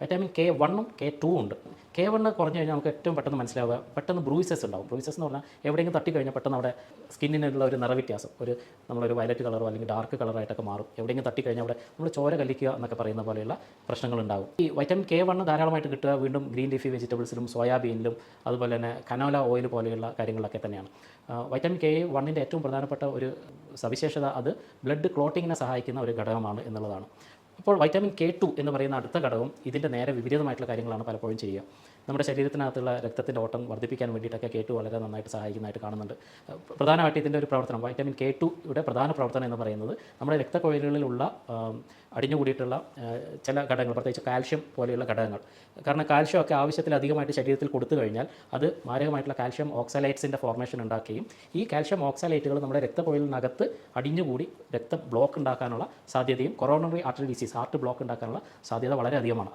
Vitamin K വണ്ണും K two ഉണ്ട്. K one കുറഞ്ഞു കഴിഞ്ഞാൽ നമുക്ക് ഏറ്റവും പെട്ടെന്ന് മനസ്സിലാവുക. പെട്ടെന്ന് ബ്രൂയിസസ് ഉണ്ടാവും. ബ്രൂയിസസ് എന്ന് പറഞ്ഞാൽ എവിടെയെങ്കിലും തട്ടി കഴിഞ്ഞാൽ പെട്ടെന്ന് അവിടെ സ്കിന്നിനുള്ള ഒരു നിറവ്യത്യാസം ഒരു നമ്മളൊരു വയലറ്റ് കളറോ അല്ലെങ്കിൽ ഡാർക്ക് കളറായിട്ടൊക്കെ മാറും. എവിടെയെങ്കിലും തട്ടി കഴിഞ്ഞാൽ അവിടെ നമ്മൾ ചോര കല്ലിക്കുക എന്നൊക്കെ പറയുന്ന പോലെയുള്ള പ്രശ്നങ്ങളുണ്ടാവും ഈ വൈറ്റമിൻ കെ വണ്ണ് ധാരാളമായിട്ട് കിട്ടുക വീണ്ടും ഗ്രീൻ ലീഫി വെജിറ്റബിൾസിലും സോയാബീനിലും അതുപോലെ തന്നെ കനോല ഓയിൽ പോലെയുള്ള കാര്യങ്ങളൊക്കെ തന്നെയാണ്. വൈറ്റമിൻ കെ വണ്ണിന്റെ ഏറ്റവും പ്രധാനപ്പെട്ട ഒരു സവിശേഷത അത് ബ്ലഡ് ക്ലോട്ടിങ്ങിനെ സഹായിക്കുന്ന ഒരു ഘടകമാണ് എന്നുള്ളതാണ്. അപ്പോൾ വൈറ്റമിൻ കെ ടു എന്ന് പറയുന്ന അടുത്ത ഘടകം ഇതിന്റെ നേരെ വിപരീതമായിട്ടുള്ള കാര്യങ്ങളാണ് പലപ്പോഴും ചെയ്യുക. നമ്മുടെ ശരീരത്തിനകത്തുള്ള രക്തത്തിന്റെ ഓട്ടം വർദ്ധിപ്പിക്കാൻ വേണ്ടിയിട്ടൊക്കെ കെ ടു വളരെ നന്നായിട്ട് സഹായിക്കുന്നതായിട്ട് കാണുന്നുണ്ട്. പ്രധാനമായിട്ട് ഇതിന്റെ ഒരു പ്രവർത്തനം വൈറ്റമിൻ കെ ടുയുടെ പ്രധാന പ്രവർത്തനം എന്ന് പറയുന്നത് നമ്മുടെ രക്തക്കൊഴലുകളിലുള്ള അടിഞ്ഞു അടിഞ്ഞുകൂടിയിട്ടുള്ള ചില ഘടകങ്ങൾ പ്രത്യേകിച്ച് കാൽഷ്യം പോലെയുള്ള ഘടകങ്ങൾ. കാരണം കാൽഷ്യം ഒക്കെ ആവശ്യത്തിലധികമായിട്ട് ശരീരത്തിൽ കൊടുത്തു കഴിഞ്ഞാൽ അത് മാരകമായിട്ടുള്ള കാൽഷ്യം ഓക്സലൈറ്റ്സിന്റെ ഫോർമേഷൻ ഉണ്ടാക്കുകയും ഈ കാൽഷ്യം ഓക്സലൈറ്റുകൾ നമ്മുടെ രക്തക്കൊഴലിനകത്ത് അടിഞ്ഞുകൂടി രക്തം ബ്ലോക്ക് ഉണ്ടാക്കാനുള്ള സാധ്യതയും coronary artery disease heart block ഉണ്ടാക്കാനുള്ള സാധ്യത വളരെ അധികമാണ്.